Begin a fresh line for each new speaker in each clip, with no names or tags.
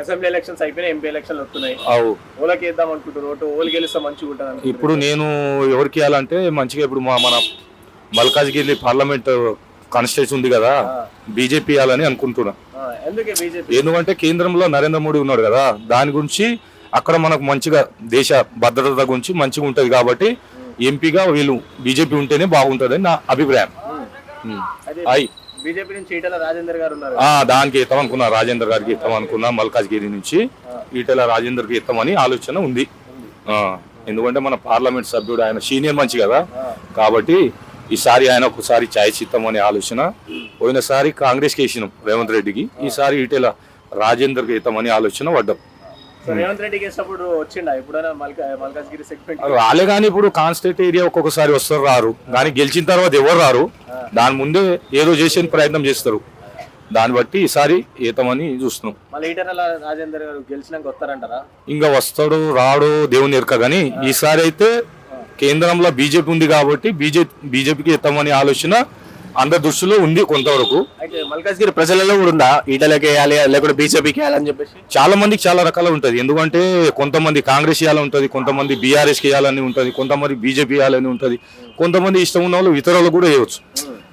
Assembly elections అయిపోయినాయి MP ఎలక్షన్లు వస్తున్నాయి.
అవు.
ఓలకి వేద్దాం అనుకుంటారు ఓటు ఓలు గెలిస్తే మంచిగా ఉంటుంది అనుకుంటున్నారు.
ఇప్పుడు నేను ఎవరికి ఇవ్వాలంటే మంచిగా ఇప్పుడు మా మన మల్కాజ్గిరి పార్లమెంట్ కాన్స్టిట్యూషన్ ఉంది కదా బీజేపీ ఇవ్వాలని అనుకుంటున్నా. ఎందుకంటే కేంద్రంలో నరేంద్ర మోడీ ఉన్నాడు కదా దాని గురించి అక్కడ మనకు మంచిగా దేశ భద్రత గురించి మంచిగా ఉంటది కాబట్టి ఎంపీగా వీళ్ళు బీజేపీ ఉంటేనే బాగుంటుందని నా అభిప్రాయం. అయ్
బీజేపీ నుంచి ఈటల రాజేందర్ గారు ఉన్నారు
దానికి ఇస్తాం అనుకున్నా రాజేందర్ గారికి ఇస్తాం అనుకున్నా మల్కాజ్గిరి నుంచి ఈటెల రాజేందర్కి ఇస్తామని ఆలోచన ఉంది. ఎందుకంటే మన పార్లమెంట్ సభ్యుడు ఆయన సీనియర్ మంచి కదా. కాబట్టి ఈసారి ఆయన ఒకసారి ఛాయిస్ ఇస్తామని ఆలోచన. పోయినసారి కాంగ్రెస్కి వేసినాం రేవంత్ రెడ్డికి. ఈసారి ఈటెల రాజేందర్కి ఇస్తామని ఆలోచన పడ్డాం.
సో రేవంత్ రెడ్డికి వేసినప్పుడు వచ్చిండా? ఎప్పుడైనా మల్కా మల్కాజ్గిరి సెగ్మెంట్
రాలే కానీ ఇప్పుడు కాన్స్టేట్ ఏరియా ఒక్కొక్కసారి వస్తారు రారు. కానీ గెలిచిన తర్వాత ఎవరు రారు? దాని ముందే ఏదో చేసే ప్రయత్నం చేస్తారు. దాన్ని బట్టి ఈసారి ఏతమని చూస్తున్నాం.
మళ్ళీ ఈటల రాజేందర్ గారు గెలిచినాక వస్తారంటారా?
ఇంకా వస్తాడు రాడు దేవుని ఎరక కానీ ఈసారి అయితే కేంద్రంలో బీజేపీ ఉంది కాబట్టి బీజేపీ బీజేపీకి ఎత్తామని ఆలోచన అందరి దృష్టిలో ఉంది కొంతవరకు.
అయితే మల్కాజ్గిరి ప్రజలలో కూడా ఉందా? ఈటలకి వేయాలి లేకుంటే బీజేపీకి వేయాలని చెప్పేసి?
చాలా మందికి చాలా రకాలు ఉంటుంది. ఎందుకంటే కొంతమంది కాంగ్రెస్ ఇవ్వాలని ఉంటుంది కొంతమంది బీఆర్ఎస్కి ఇవ్వాలని ఉంటుంది కొంతమంది బీజేపీ ఇవ్వాలని ఉంటుంది కొంతమంది ఇష్టం ఉన్న వాళ్ళు ఇతరులు కూడా వేయవచ్చు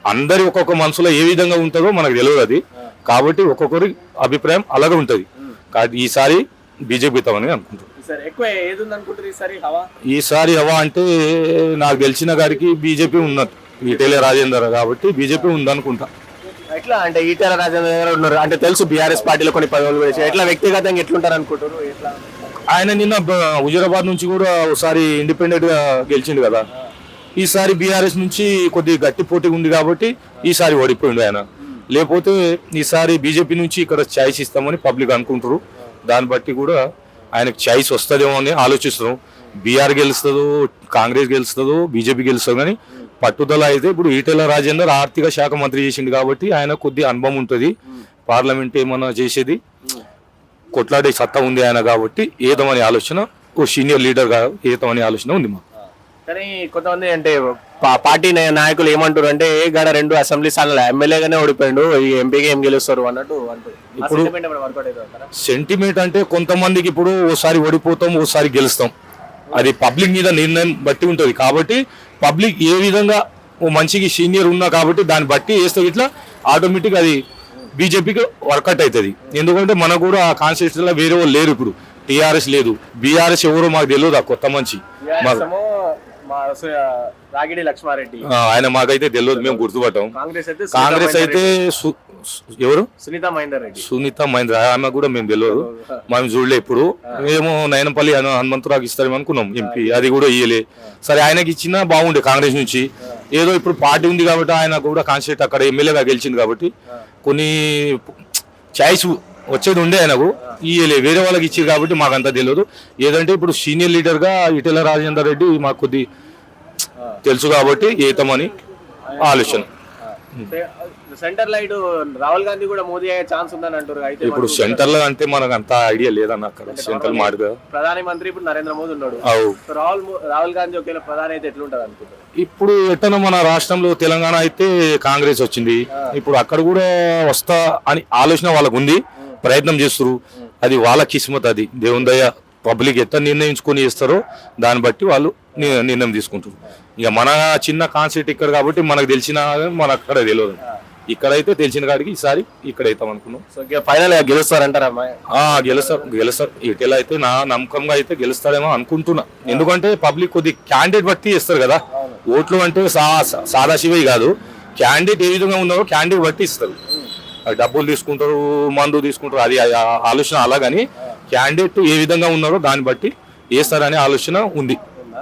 అందరి ఒక్కొక్క మనసులో ఏ విధంగా ఉంటుందో మనకు తెలియదు అది. కాబట్టి ఒక్కొక్కరి అభిప్రాయం అలాగే ఉంటుంది. ఈసారి బీజేపీ ఇస్తామని అనుకుంటున్నాను
ఈసారి హవా?
అంటే నాకు తెలిసిన గారికి బీజేపీ ఉన్నది ఈటెలే రాజేందర్ కాబట్టి బీజేపీ ఉందనుకుంటా.
ఎట్లా అంటే ఈటల రాజేందర్ గారు ఉన్నారు. అంటే తెలుసు బీఆర్ఎస్ పార్టీలో కొన్ని పదవులు కూడా ఇచ్చారు. ఎట్లా వ్యక్తిగతంగా ఎట్లుంటారు అనుకుంటారు ఎట్లా?
ఆయన నిన్న హుజరాబాద్ నుంచి కూడా ఒకసారి ఇండిపెండెంట్గా గెలిచిండు కదా. ఈసారి బీఆర్ఎస్ నుంచి కొద్దిగా గట్టి పోటీ ఉంది కాబట్టి ఈసారి ఓడిపోయిండు ఆయన. లేకపోతే ఈసారి బీజేపీ నుంచి ఇక్కడ ఛాయిస్ ఇస్తామని పబ్లిక్ అనుకుంటారు దాన్ని బట్టి కూడా ఆయనకు ఛాయిస్ వస్తుందేమో అని ఆలోచిస్తున్నాం. బీఆర్ గెలుస్తుందో కాంగ్రెస్ గెలుస్తుందో బీజేపీ గెలుస్తుందో కానీ పట్టుదల అయితే ఇప్పుడు ఈటెల రాజేందర్ ఆర్థిక శాఖ మంత్రి చేసిండు కాబట్టి ఆయన కొద్ది అనుభవం ఉంటుంది. పార్లమెంట్ ఏమన్నా చేసేది? కొట్లాడే సత్తా ఉంది ఆయన కాబట్టి ఏదమని ఆలోచన? ఓ సీనియర్ లీడర్గా ఏదమని ఆలోచన ఉంది మా
కానీ కొంతమంది అంటే పార్టీ నాయ- నాయకులు ఏమంటారు అంటే ఏ గడ రెండు అసెంబ్లీ స్థానాలు ఎమ్మెల్యేగానే ఓడిపోయిండు ఈ ఎంపీగా ఏం గెలుస్తారు? అన్నట్టు
ఇప్పుడు-? సెంటిమెంట్ అంటే కొంతమందికి ఇప్పుడు ఓసారి ఓడిపోతాం ఓసారి గెలుస్తాం. అది పబ్లిక్ మీద నిర్ణయం బట్టి ఉంటుంది. కాబట్టి పబ్లిక్ ఏ విధంగా ఓ మంచికి సీనియర్ ఉన్నా కాబట్టి దాన్ని బట్టి వేస్తే ఇట్లా ఆటోమేటిక్ అది బీజేపీకి వర్కౌట్ అవుతుంది. ఎందుకంటే మనకు కూడా ఆ కాన్స్టిట్యూషన్లో వేరే వాళ్ళు లేరు ఇప్పుడు. టీఆర్ఎస్ లేదు. బీఆర్ఎస్ ఎవరో మాకు తెలియదు ఆ కొత్త మంచి
రాగిడి లక్ష్మారెడ్డి.
ఆయన మాకైతే తెలియదు మేము గుర్తుపట్టాం.
కాంగ్రెస్ అయితే
ఎవరు?
సునీత మహేందర్ రెడ్డి.
సునీత మహేంద్ర ఆమె కూడా మేము తెలియదు. మనం చూడలే ఇప్పుడు. మేము నయనపల్లి హను- హనుమంతరావుకి ఇస్తారేమో అనుకున్నాం ఎంపీ. అది కూడా ఇయ్యలే. సరే ఆయనకి ఇచ్చినా బాగుండే కాంగ్రెస్ నుంచి. ఏదో ఇప్పుడు పార్టీ ఉంది కాబట్టి ఆయన కూడా కాన్స్టిట్యూట్ అక్కడ ఎమ్మెల్యేగా గెలిచింది కాబట్టి కొన్ని ఛాయిస్ వచ్చేది ఉండే ఆయనకు. ఇయ్యలే. వేరే వాళ్ళకి ఇచ్చారు కాబట్టి మాకు అంతా తెలియదు. ఏదంటే ఇప్పుడు సీనియర్ లీడర్గా ఇటెల రాజేందర్ రెడ్డి మాకు కొద్ది తెలుసు కాబట్టి ఏతమని ఆలోచన.
సెంటర్ లైట్ రాహుల్ గాంధీ కూడా మోదీ అయ్యే ఛాన్స్ ఉందని అంటారు అయితే
ఇప్పుడు సెంటర్లో అంటే మనకు అంత ఐడియా లేదన్న అక్కడ. సెంట్రల్ మాడుగా
ప్రధాని మంత్రి ఇప్పుడు నరేంద్ర మోదీ ఉన్నాడు. రాహుల్ రాహుల్ గాంధీ ఒకవేళ ప్రధాని అయితే ఎట్లుంటది అనుకుంటారు
ఇప్పుడు ఎట్టన మన రాష్ట్రంలో తెలంగాణ అయితే కాంగ్రెస్ వచ్చింది. ఇప్పుడు అక్కడ కూడా వస్తా అని ఆలోచన వాళ్ళకు ఉంది ప్రయత్నం చేస్తారు అది వాళ్ళ కిస్మత్ అది. దేవుని దయ పబ్లిక్ ఎట్లా నిర్ణయించుకొని చేస్తారో దాన్ని బట్టి వాళ్ళు నిర్ణయం తీసుకుంటారు ఇక మన చిన్న కాన్సెప్ట్ ఇక్కడ కాబట్టి మనకు తెలిసిన మన అక్కడ తెలియదు. ఇక్కడైతే తెలిసిన కాడికి ఈసారి ఇక్కడ అవుతాం అనుకున్నాం
సో ఫైనల్ గెలుస్తారంటారా
గెలుస్తారు గెలుస్తారు. ఇటెలా అయితే నా నమ్మకంగా అయితే గెలుస్తాడేమో అనుకుంటున్నా. ఎందుకంటే పబ్లిక్ కొద్ది క్యాండిడేట్ బట్టి ఇస్తారు కదా. ఓట్లు అంటే సాదాశివే కాదు. క్యాండిడేట్ ఏ విధంగా ఉన్నారో క్యాండిడేట్ బట్టి ఇస్తారు. డబ్బులు తీసుకుంటారు మందు తీసుకుంటారు అది ఆలోచన అలాగని క్యాండిడేట్ ఏ విధంగా ఉన్నారో దాన్ని బట్టి వేస్తారనే ఆలోచన ఉంది.